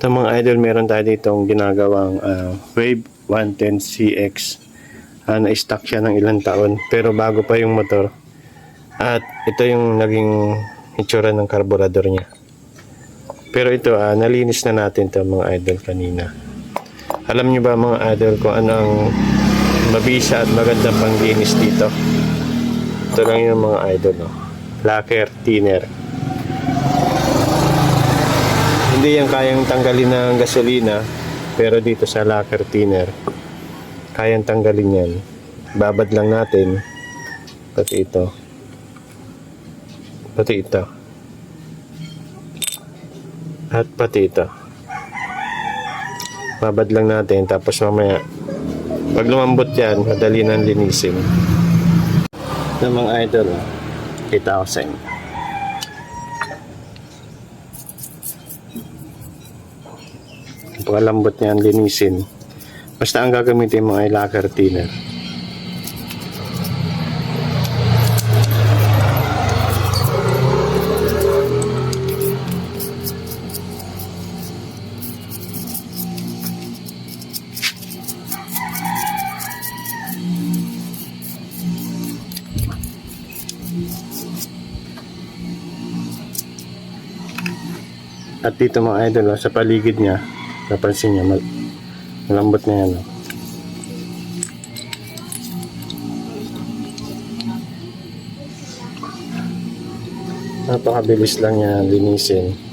Ito mga idol, meron tayo ditong ginagawang ah, Wave 110CX. Ah, na-stock siya ng ilang taon, pero bago pa yung motor. At ito yung naging itsura ng karburador niya. Pero ito, ah, nalinis na natin to mga idol kanina. Alam niyo ba mga idol kung ano ang mabisa at magandang panglinis dito? Ito lang yung mga idol. No? Lacquer, thinner. Hindi yan kayang tanggalin ng gasolina, pero dito sa lacquer thinner, kayang tanggalin yan. Babad lang natin, pati ito. Pati ito. At pati ito. Babad lang natin, tapos mamaya, pag lumambot yan, madali nang linisin. Ito mga idol, kita ko sa inyo. Pagkalambot niyan, linisin. Basta ang gagamitin mo ay lacquer thinner. At dito mga idol, oh, sa paligid niya, napansin niya, mal- malambot na yan. oh. Napakabilis lang niya linisin.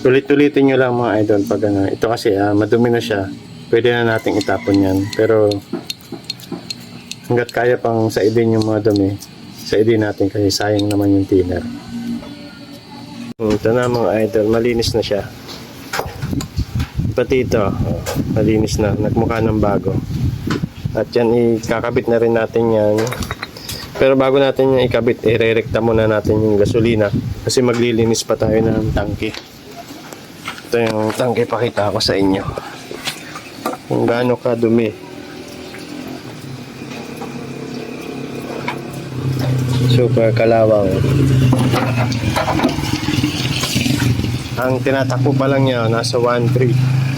Ulit-ulitin nyo lang mga idol pag ano. Ito kasi ah, madumi na siya. Pwede na nating itapon yan. Pero hanggat kaya pang saidin yung mga dumi, saidin natin kasi sayang naman yung thinner. Ito na mga idol, malinis na siya. Pati ito, malinis na, nagmukha ng bago. At yan, ikakabit na rin natin yan. Pero bago natin yan ikabit, irerekta muna natin yung gasolina kasi maglilinis pa tayo ng tangke. Ito yung tangke pakita ko sa inyo. Kung gaano kadumi. Super kalawang. Ang tinatakbo pa lang niya, nasa 1.3.